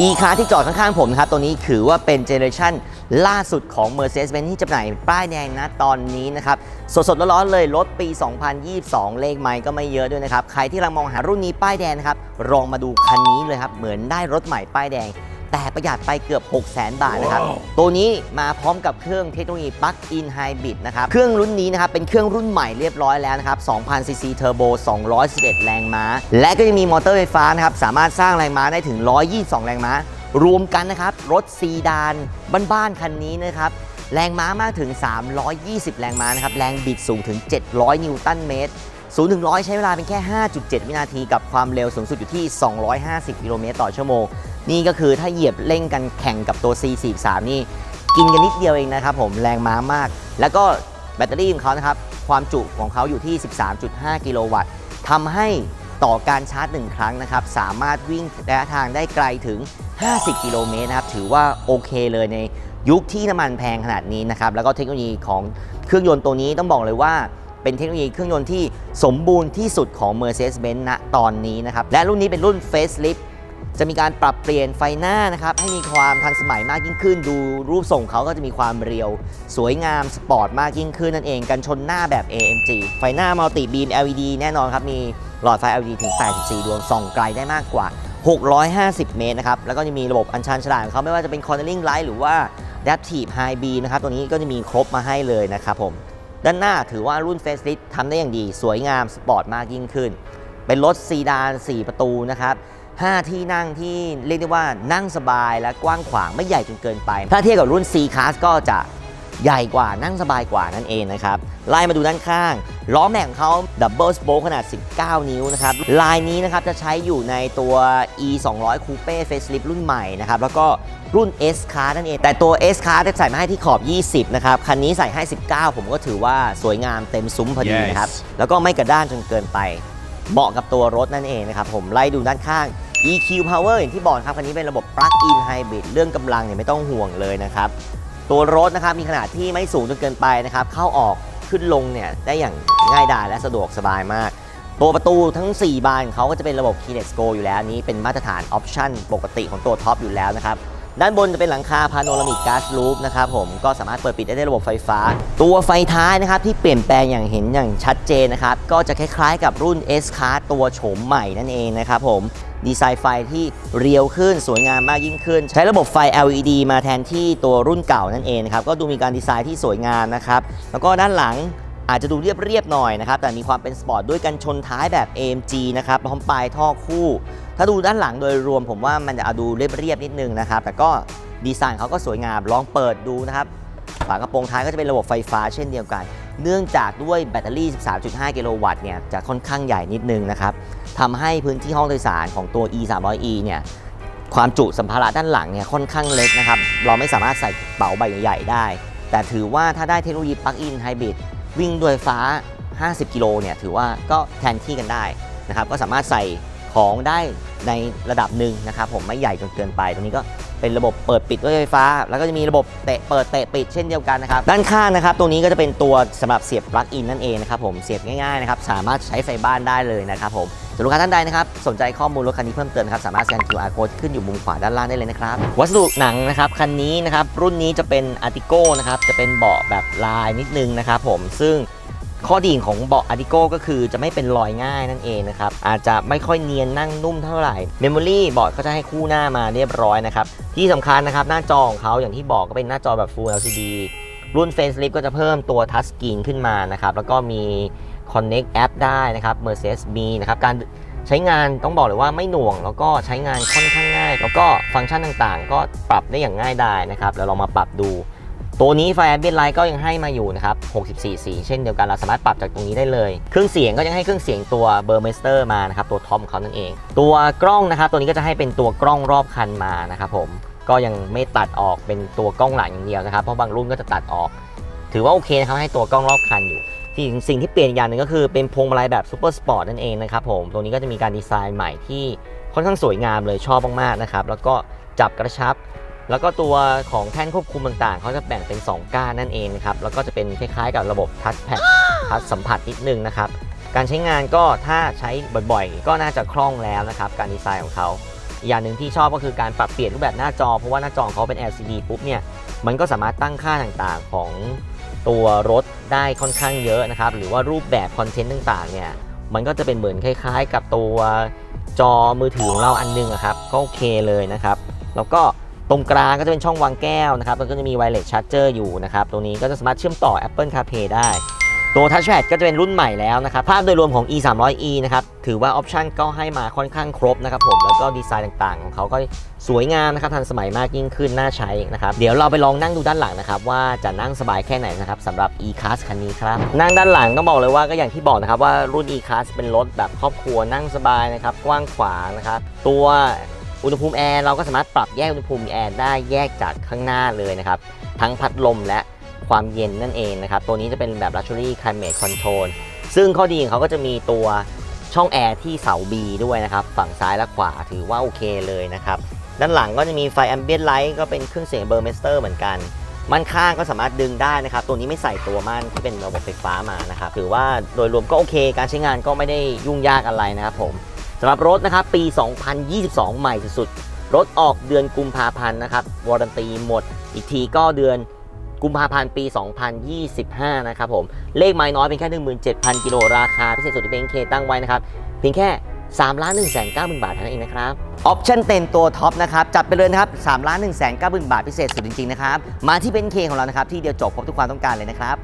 อีคาที่จอดข้างๆผมนะครับตัวนี้ถือว่าเป็นเจเนอเรชันล่าสุดของ Mercedes-Benz ที่จำหน่ายป้ายแดงนะตอนนี้นะครับ สดๆร้อนๆเลยรถปี 2022 เลขไม่ก็ไม่เยอะด้วยนะครับ ใครที่กำลังมองหารุ่นนี้ป้ายแดงนะครับลองมาดูคันนี้เลยครับ เหมือนได้รถใหม่ป้ายแดง แต่ประหยัดไปเกือบ6 0 0 0 0 0 บาทนะครับ ตัวนี้มาพร้อมกับเครื่องเทคโนโลยี Plug-in Hybrid นะครับ เครื่องรุ่นนี้นะครับ เป็นเครื่องรุ่นใหม่เรียบร้อยแล้วนะครับ2,000ซีซีเทอร์โบ211 แรงม้า และก็จะมีมอเตอร์ไฟฟ้านะครับ สามารถสร้างแรงม้าได้ถึง 122 แรงม้า รวมกันนะครับ รถซีดาน บ้านๆคันนี้นะครับแรงม้ามากถึง 320 แรงม้านะครับ แรงบิดสูงถึง 700 นิวตันเมตร 0 ถึง 100 ใช้เวลาเป็นแค่ 5.7 วินาที กับความเร็วสูงสุดอยู่ที่ 250 กิโลเมตรต่อชั่วโมงนี่ก็คือถ้าเหยียบเร่งกันแข่งกับตัว C43 นี่ กินกันนิดเดียวเองนะครับผมแรงม้ามาก แล้วก็แบตเตอรี่ของเขานะครับ ความจุของเขาอยู่ที่ 13.5 กิโลวัตต์ทำให้ต่อการชาร์จ1ครั้งนะครับ สามารถวิ่งระยะทางได้ไกลถึง 50 กิโลเมตรนะครับ ถือว่าโอเคเลยในยุคที่น้ำมันแพงขนาดนี้นะครับ แล้วก็เทคโนโลยีของเครื่องยนต์ตัวนี้ต้องบอกเลยว่า เป็นเทคโนโลยีเครื่องยนต์ที่สมบูรณ์ที่สุดของ Mercedes-Benz ณตอนนี้นะครับ และรุ่นนี้เป็นรุ่น Facelift จะมีการปรับเปลี่ยนไฟหน้านะครับ ให้มีความทันสมัยมากยิ่งขึ้น ดูรูปทรงเขาก็จะมีความเรียว สวยงามสปอร์ตมากยิ่งขึ้นนั่นเอง กันชนหน้าแบบ AMG ไฟหน้ามัลติบีม LED แน่นอนครับ มีหลอดไฟ LED ถึง 84 ดวงส่องไกลได้มากกว่า 650 เมตรนะครับ แล้วก็จะมีระบบอัญชันฉลาดของเขาไม่ว่าจะเป็น Cornering Light หรือว่า Adaptive High Beam นะครับ ตัวนี้ก็จะมีครบมาให้เลยนะครับผม ด้านหน้าถือว่ารุ่น Facelift ทำได้อย่างดี สวยงามสปอร์ตมากยิ่งขึ้น เป็นรถซีดาน 4 ประตูนะครับ 5 ที่นั่งที่เรียกได้ว่านั่งสบายและกว้างขวางไม่ใหญ่จนเกินไป ถ้าเทียบกับรุ่น C Class ก็จะใหญ่กว่านั่งสบายกว่านั่นเองนะครับ ไล่มาดูด้านข้าง ล้อแม็กของเขาดับเบิลสโป k ขนาด 19 นิ้วนะครับ ลายนี้นะครับจะใช้อยู่ในตัว e 2 0 0 Coupe Facelift รุ่นใหม่นะครับ แล้วก็รุ่น S Class นั่นเอง แต่ตัว S Class จะใส่มาให้ที่ขอบ 20 นะครับ คันนี้ใส่ให้ 19 ผมก็ถือว่าสวยงามเต็มซุ้มพอดีนะครับ แล้วก็ไม่กระด้านจนเกินไป เหมาะกับตัวรถนั่นเองนะครับ ผมไล่ดูด้านข้าง EQ Power อย่างที่บอกครับคันนี้เป็นระบบ Plug-in Hybrid เรื่องกำลังเนี่ยไม่ต้องห่วงเลยนะครับ ตัวรถนะครับมีขนาดที่ไม่สูงจนเกินไปนะครับ เข้าออกขึ้นลงเนี่ยได้อย่างง่ายดายและสะดวกสบายมาก ตัวประตูทั้ง 4 บานเขาก็จะเป็นระบบ Keyless Go อยู่แล้วนี้เป็นมาตรฐานออปชั่นปกติของตัวท็อปอยู่แล้วนะครับด้านบนจะเป็นหลังคาพาโนรามิกก๊าซลูปนะครับผมก็สามารถเปิดปิดได้ด้วยระบบไฟฟ้า ตัวไฟท้ายนะครับที่เปลี่ยนแปลงอย่างเห็นอย่างชัดเจนนะครับ ก็จะคล้ายๆกับรุ่น S Class ตัวโฉมใหม่นั่นเองนะครับผม ดีไซน์ไฟที่เรียวขึ้นสวยงามมากยิ่งขึ้น ใช้ระบบไฟ LED มาแทนที่ตัวรุ่นเก่านั่นเองครับก็ดูมีการดีไซน์ที่สวยงามนะครับแล้วก็ด้านหลังอาจจะดูเรียบๆหน่อยนะครับแต่มีความเป็นสปอร์ตด้วยกันชนท้ายแบบ AMG นะครับพร้อมปลายท่อคู่ ถ้าดูด้านหลังโดยรวมผมว่ามันจะดูเรียบๆนิดนึงนะครับแต่ก็ดีไซน์เขาก็สวยงามลองเปิดดูนะครับ ฝากระโปรงท้ายก็จะเป็นระบบไฟฟ้าเช่นเดียวกัน เนื่องจากด้วยแบตเตอรี่ 13.5 กิโลวัตต์เนี่ยจะค่อนข้างใหญ่นิดนึงนะครับทำให้พื้นที่ห้องโดยสารของตัว e 3 0 0 e เนี่ยความจุสัมภาระด้านหลังเนี่ยค่อนข้างเล็กนะครับเราไม่สามารถใส่กระเป๋าใบใหญ่ได้ แต่ถือว่าถ้าได้เทคโนโลยี Plug-in Hybrid วิ่งด้วยฟ้า 50 กิโลเนี่ยถือว่าก็แทนที่กันได้นะครับก็สามารถใส่ของได้ในระดับหนึ่งนะครับผมไม่ใหญ่จนเกินไป ตรงนี้ก็ เป็นระบบเปิดปิดด้วยไฟฟ้า แล้วก็จะมีระบบเตะเปิดเตะปิดเช่นเดียวกันนะครับ ด้านข้างนะครับตรงนี้ก็จะเป็นตัวสำหรับเสียบปลั๊กอินนั่นเองนะครับผมเสียบง่ายๆนะครับสามารถใช้ไฟบ้านได้เลยนะครับผมสำหรับลูกค้าท่านใดนะครับสนใจข้อมูลรถคันนี้เพิ่มเติมนะครับสามารถสแกน QR code ขึ้นอยู่มุมขวาด้านล่างได้เลยนะครับ วัสดุหนังนะครับคันนี้นะครับรุ่นนี้จะเป็นอาร์ติโก้นะครับจะเป็นเบาะแบบลายนิดนึงนะครับผมซึ่ง ข้อดีของเบาะอาร์ติโก้ก็คือจะไม่เป็นรอยง่ายนั่นเองนะครับ อาจจะไม่ค่อยเนียนนั่งนุ่มเท่าไหร่เมมโมรี่เบาะก็จะให้คู่หน้ามาเรียบร้อยนะครับ ที่สำคัญนะครับ หน้าจอของเขาอย่างที่บอกก็เป็นหน้าจอแบบ Full LCD รุ่น Facelift ก็จะเพิ่มตัว Touch Screen ขึ้นมานะครับ แล้วก็มี Connect App ได้นะครับ Mercedes มีนะครับการใช้งานต้องบอกเลยว่าไม่หน่วง แล้วก็ใช้งานค่อนข้างง่าย แล้วก็ฟังก์ชันต่างๆ ก็ปรับได้อย่างง่ายดายนะครับแล้วเรามาปรับดู ตัวนี้ไฟแอมเบียนไลท์ก็ยังให้มาอยู่นะครับ 64 สีเช่นเดียวกันเราสามารถปรับจากตรงนี้ได้เลย เครื่องเสียงก็ยังให้เครื่องเสียงตัวเบอร์เมสเตอร์มานะครับตัวท็อปของเขานั่นเอง ตัวกล้องนะครับตัวนี้ก็จะให้เป็นตัวกล้องรอบคันมานะครับผมก็ยังไม่ตัดออกเป็นตัวกล้องหลังอย่างเดียวนะครับเพราะบางรุ่นก็จะตัดออก ถือว่าโอเคนะครับให้ตัวกล้องรอบคันอยู่ที่สิ่งที่เปลี่ยนอย่างหนึ่งก็คือเป็นพวงมาลัยแบบซูเปอร์สปอร์ตนั่นเองนะครับผมตัวนี้ก็จะมีการดีไซน์ใหม่ที่ค่อนข้างสวยงามเลยชอบมากๆนะครับแล้วก็จับกระชับ แล้วก็ตัวของแท่นควบคุมต่างๆ เขาจะแบ่งเป็น 2 ก้านนั่นเองนะครับ แล้วก็จะเป็นคล้ายๆกับระบบทัชแพดทัชสัมผัสนิดนึงนะครับ การใช้งานก็ถ้าใช้บ่อยๆ ก็น่าจะคล่องแล้วนะครับ การดีไซน์ของเขาอีกอย่างหนึ่งที่ชอบก็คือการปรับเปลี่ยนรูปแบบหน้าจอ เพราะว่าหน้าจอของเขาเป็น LCD ปุ๊บเนี่ย มันก็สามารถตั้งค่าต่างๆของตัวรถได้ค่อนข้างเยอะนะครับ หรือว่ารูปแบบคอนเทนต์ต่างๆ เนี่ย มันก็จะเป็นเหมือนคล้ายๆ กับตัวจอมือถือของเราอันนึงอะครับ ก็โอเคเลยนะครับ แล้วก็ ตรงกลางก็จะเป็นช่องวางแก้วนะครับแล้วก็จะมี wireless charger อยู่นะครับตรงนี้ก็จะสามารถเชื่อมต่อ Apple CarPlay ได้ตัว Touchpad ก็จะเป็นรุ่นใหม่แล้วนะครับ ภาพโดยรวมของ e 3 0 0 e นะครับ ถือว่าออปชันก็ให้มาค่อนข้างครบนะครับผม แล้วก็ดีไซน์ต่างๆ ของเขาก็สวยงามนะครับ ทันสมัยมากยิ่งขึ้น น่าใช้นะครับ เดี๋ยวเราไปลองนั่งดูด้านหลังนะครับ ว่าจะนั่งสบายแค่ไหนนะครับสำหรับ e-class คันนี้ครับ นั่งด้านหลังต้องบอกเลยว่าก็อย่างที่บอกนะครับว่ารุ่น e-class เป็นรถแบบครอบครัวนั่งสบายนะครับ กว้างขวางนะครับ ตัว อุณหภูมิแอร์เราก็สามารถปรับแยกอุณหภูมิแอร์ได้แยกจากข้างหน้าเลยนะครับ ทั้งพัดลมและความเย็นนั่นเองนะครับ ตัวนี้จะเป็นแบบ Luxury Climate Control ซึ่งข้อดีของเขาก็จะมีตัวช่องแอร์ที่เสา B ด้วยนะครับ ฝั่งซ้ายและขวาถือว่าโอเคเลยนะครับ ด้านหลังก็จะมีไฟ Ambient Light ก็เป็นเครื่องเสียงเบอร์เมสเตอร์เหมือนกันมันข้างก็สามารถดึงได้นะครับ ตัวนี้ไม่ใส่ตัวม่านที่เป็นระบบไฟฟ้ามานะครับ ถือว่าโดยรวมก็โอเค การใช้งานก็ไม่ได้ยุ่งยากอะไรนะครับผม สำหรับรถนะครับปี 2022 ใหม่สุดๆ รถออกเดือนกุมภาพันธ์นะครับวารันตีหมด อีกทีก็เดือนกุมภาพันธ์ปี 2025 นะครับผม เลขไม้น้อยเป็นแค่ 17,000 กิโลราคา พิเศษสุดที่เบนเคตั้งไว้นะครับ เพียงแค่3ล้าน1 9 0 0 0 0 บาทเท่านั้นเองนะครับ ออปชั่นเต็มตัวท็อปนะครับ จัดไปเลยนะครับ3ล้าน1 9 0 0 0 0 บาทพิเศษสุดจริง ๆ นะครับ มาที่เบนเคของเรานะครับ ที่เดียวจบครบทุกความต้องการเลยนะครับ